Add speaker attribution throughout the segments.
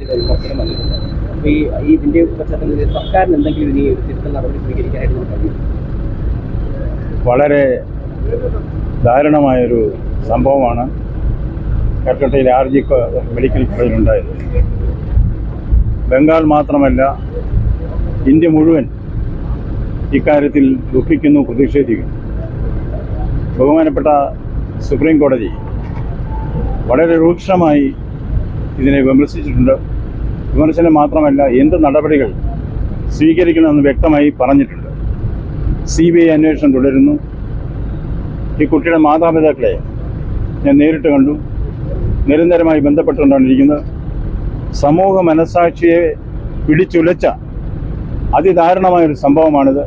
Speaker 1: അപ്പോൾ ഈ ഇതിന്റെ പശ്ചാത്തലത്തിൽ സർക്കാരിന് എന്തെങ്കിലും ഇനി ഒരു തിരുത്തൽ നടപടി സ്വീകരിക്കാനായിട്ട് നമുക്ക്
Speaker 2: വളരെ ദാരുണമായൊരു സംഭവമാണ് കൽക്കട്ടയിൽ ആർ ജി മെഡിക്കൽ കോളേജിലുണ്ടായത് ബംഗാൾ മാത്രമല്ല ഇന്ത്യ മുഴുവൻ ഇക്കാര്യത്തിൽ ദുഃഖിക്കുന്നു പ്രതിഷേധിക്കുന്നു. ബഹുമാനപ്പെട്ട സുപ്രീം കോടതി വളരെ രൂക്ഷമായി ഇതിനെ വിമർശിച്ചിട്ടുണ്ട്. വിമർശനം മാത്രമല്ല എന്ത് നടപടികൾ സ്വീകരിക്കണമെന്ന് വ്യക്തമായി പറഞ്ഞിട്ടുണ്ട്. സി ബി ഐ അന്വേഷണം തുടരുന്നു. ഈ കുട്ടിയുടെ മാതാപിതാക്കളെ ഞാൻ നേരിട്ട് കണ്ടു. നിരന്തരമായി ബന്ധപ്പെട്ടുകൊണ്ടാണിരിക്കുന്നത് സമൂഹ മനസാക്ഷിയെ പിടിച്ചുലച്ച അതിദാരുണമായൊരു സംഭവമാണിത്.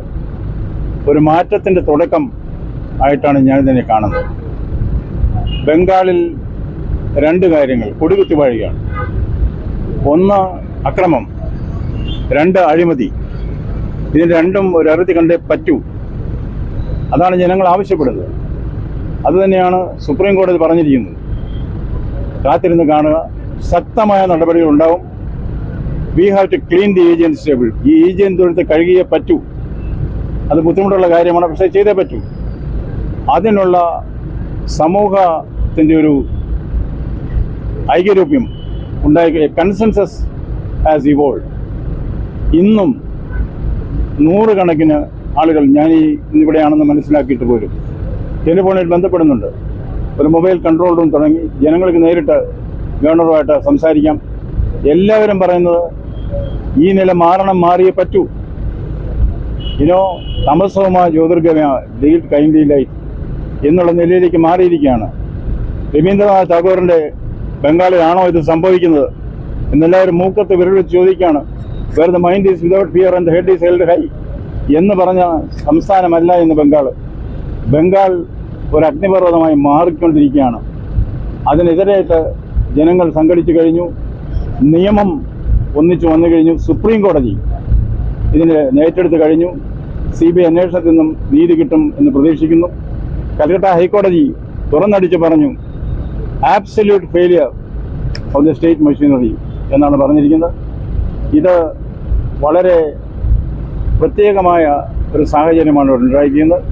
Speaker 2: ഒരു മാറ്റത്തിന്റെ തുടക്കം ആയിട്ടാണ് ഞാനിതിനെ കാണുന്നത്. ബംഗാളിൽ രണ്ട് കാര്യങ്ങൾ. കൊടികുത്തി വാഴുകയാണ്. ഒന്ന് അക്രമം രണ്ട് അഴിമതി. ഇതിന് രണ്ടും ഒരു അറുതി കണ്ടേ പറ്റൂ. അതാണ് ജനങ്ങൾ ആവശ്യപ്പെടുന്നത്. അതുതന്നെയാണ് സുപ്രീം കോടതി പറഞ്ഞിരിക്കുന്നത്. കാത്തിരുന്ന് കാണുക. ശക്തമായ നടപടികൾ ഉണ്ടാവും. We have to clean the Augean stable ഈ ഏജൻസ് എടുത്ത് കഴുകിയേ പറ്റൂ. അത് ബുദ്ധിമുട്ടുള്ള കാര്യമാണ്. പക്ഷേ ചെയ്തേ പറ്റൂ. അതിനുള്ള സമൂഹത്തിന്റെ ഒരു ഐക്യരൂപ്യം ഉണ്ടായി കൺസെൻസസ് ഹാസ് ഇവോൾവ് ഇന്നും നൂറുകണക്കിന് ആളുകൾ ഞാൻ ഈ ഇന്നിവിടെയാണെന്ന് മനസ്സിലാക്കിയിട്ട് പോലും ടെലിഫോണിൽ ബന്ധപ്പെടുന്നുണ്ട്. ഒരു മൊബൈൽ കൺട്രോൾ റൂം തുടങ്ങി. ജനങ്ങൾക്ക് നേരിട്ട് ഗവർണറുമായിട്ട് സംസാരിക്കാം. എല്ലാവരും പറയുന്നത് ഈ നില മാറണം മാറിയേ പറ്റൂ. ഇനോ തമസോമ ജ്യോതിർഗമയ ഡീറ്റ് കൈൻഡി ലൈറ്റ് എന്നുള്ള നിലയിലേക്ക് മാറിയിരിക്കുകയാണ്. രവീന്ദ്രനാഥ് ടാഗോറിന്റെ ബംഗാളിലാണോ ഇത് സംഭവിക്കുന്നത്? എന്നെല്ലാവരും മൂക്കത്ത് വിരൽ വെച്ച് ചോദിക്കുകയാണ് where the mind is without fear and head is held high എന്ന് പറഞ്ഞ സംസ്ഥാനമല്ല ഇന്ന് ബംഗാൾ ബംഗാൾ ഒരു അഗ്നിപർവതമായി മാറിക്കൊണ്ടിരിക്കുകയാണ്. അതിനെതിരായിട്ട് ജനങ്ങൾ സംഘടിച്ചു കഴിഞ്ഞു. നിയമം ഒന്നിച്ചു വന്നു കഴിഞ്ഞു. സുപ്രീം കോടതി ഇതിന് ഏറ്റെടുത്ത് കഴിഞ്ഞു. സി ബി ഐ അന്വേഷണത്തിൽ നിന്നും നീതി കിട്ടും എന്ന് പ്രതീക്ഷിക്കുന്നു. കൽക്കട്ട ഹൈക്കോടതി തുറന്നടിച്ച് പറഞ്ഞു absolute failure of the state machinery എന്നാണ് പറഞ്ഞിരിക്കുന്നത്. ഇത് വളരെ പ്രത്യേകമായ ഒരു സാഹചര്യമാണ് ഇവിടെ ഉണ്ടായിരിക്കുന്നത്.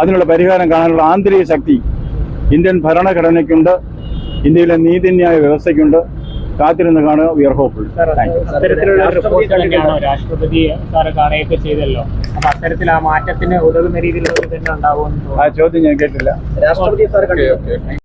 Speaker 2: അതിനുള്ള പരിഹാരം കാണാനുള്ള ആന്തരിക ശക്തി ഇന്ത്യൻ ഭരണഘടനയ്ക്കുണ്ട്. ഇന്ത്യയിലെ നീതിന്യായ വ്യവസ്ഥയ്ക്കുണ്ട്. കാത്തിരുന്ന് കാണുക. ഹോപ്പ്ഫുൾ
Speaker 3: ഒരു റിപ്പോർട്ട് തന്നെയാണോ രാഷ്ട്രപതി സാറ് കാണുകയൊക്കെ ചെയ്തല്ലോ? അപ്പൊ അത്തരത്തിൽ ആ മാറ്റത്തിന് ഉതകുന്ന രീതിയിലുള്ള തന്നെ
Speaker 2: ആ ചോദ്യം ഞാൻ കേട്ടില്ല.
Speaker 1: രാഷ്ട്രപതി സാർ